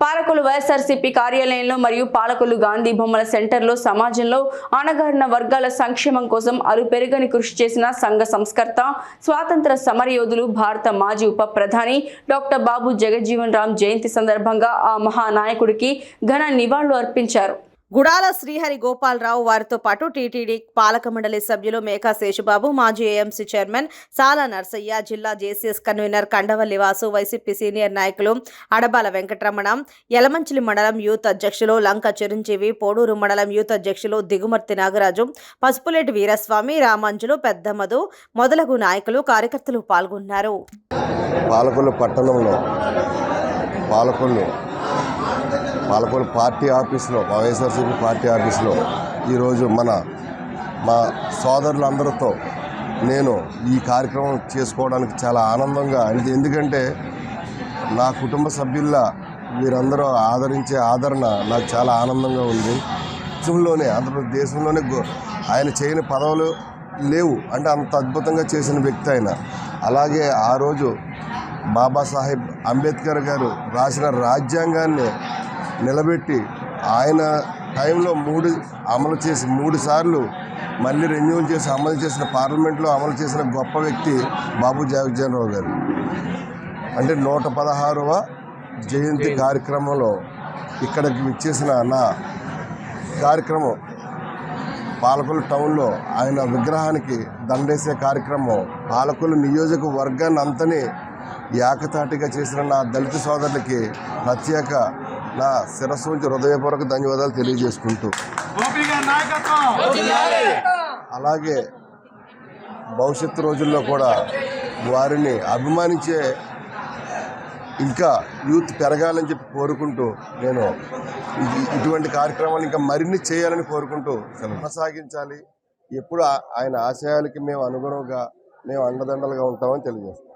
పాలకులు వైఎస్ఆర్సీపీ కార్యాలయంలో మరియు పాలకులు గాంధీ బొమ్మల సెంటర్లో సమాజంలో అణగారిన వర్గాల సంక్షేమం కోసం అరుపెరుగని కృషి చేసిన సంఘ సంస్కర్త స్వాతంత్ర సమరయోధులు భారత మాజీ ఉప ప్రధాని డాక్టర్ బాబు జగజ్జీవన్ రామ్ జయంతి సందర్భంగా ఆ మహానాయకుడికి ఘన నివాళులు అర్పించారు. గుడాల శ్రీహరి గోపాలరావు వారితో పాటు టీటీడీ పాలక మండలి సభ్యులు మేకా శేషుబాబు మాజీ ఏఎంసీ చైర్మన్ సాలా నర్సయ్య జిల్లా JCS convener Kandavalli Vasu YCP senior నాయకులు అడబాల వెంకటరమణ యలమంచిలి మండలం యూత్ అధ్యక్షులు లంక చిరంజీవి పోడూరు మండలం యూత్ అధ్యక్షులు దిగుమర్తి నాగరాజు పసుపులేటి వీరస్వామి రామాంజులు పెద్దమధు మొదలగు నాయకులు కార్యకర్తలు పాల్గొన్నారు. పాలకొల్లు పట్టణంలో పాలకొల్లు పాలకొల్లు పార్టీ ఆఫీస్లో మా వైఎస్ఆర్సీపీ పార్టీ ఆఫీస్లో ఈరోజు మన మా సోదరులందరితో నేను ఈ కార్యక్రమం చేసుకోవడానికి చాలా ఆనందంగా అంటే ఎందుకంటే నా కుటుంబ సభ్యుల్లా వీరందరూ ఆదరించే ఆదరణ నాకు చాలా ఆనందంగా ఉంది. దేశంలోనే ఆంధ్రప్రదేశ్ దేశంలోనే ఆయన చేయని పదవులు లేవు. అంటే అంత అద్భుతంగా చేసిన వ్యక్తి ఆయన. అలాగే ఆ రోజు బాబాసాహెబ్ అంబేద్కర్ గారు రాసిన రాజ్యాంగాన్ని నిలబెట్టి ఆయన టైంలో మూడు అమలు చేసి మూడు సార్లు మళ్ళీ రెన్యూవల్ చేసి అమలు చేసిన పార్లమెంట్లో అమలు చేసిన గొప్ప వ్యక్తి బాబు జగజ్జనరావు గారు. అంటే నూట పదహారవ జయంతి కార్యక్రమంలో ఇక్కడికి విచ్చేసిన నా కార్యక్రమం పాలకొల్లు టౌన్లో ఆయన విగ్రహానికి దండేసే కార్యక్రమం పాలకొల్లు నియోజకవర్గాన్ని అంతని ఏకతాటిగా చేసిన నా దళిత సోదరులకి ప్రత్యేక నా శిరస్సు నుంచి హృదయపూర్వక ధన్యవాదాలు తెలియజేసుకుంటూ. గోపిగా నాయకత్వం! అలాగే భవిష్యత్తు రోజుల్లో కూడా వారిని అభిమానించే ఇంకా యూత్ పెరగాలని చెప్పి కోరుకుంటూ నేను ఇటువంటి కార్యక్రమాలు ఇంకా మరిన్ని చేయాలని కోరుకుంటూ కొనసాగించాలి. ఎప్పుడు ఆయన ఆశయాలకి మేము అనుగుణంగా మేము అండదండలుగా ఉంటామని తెలియజేస్తాం.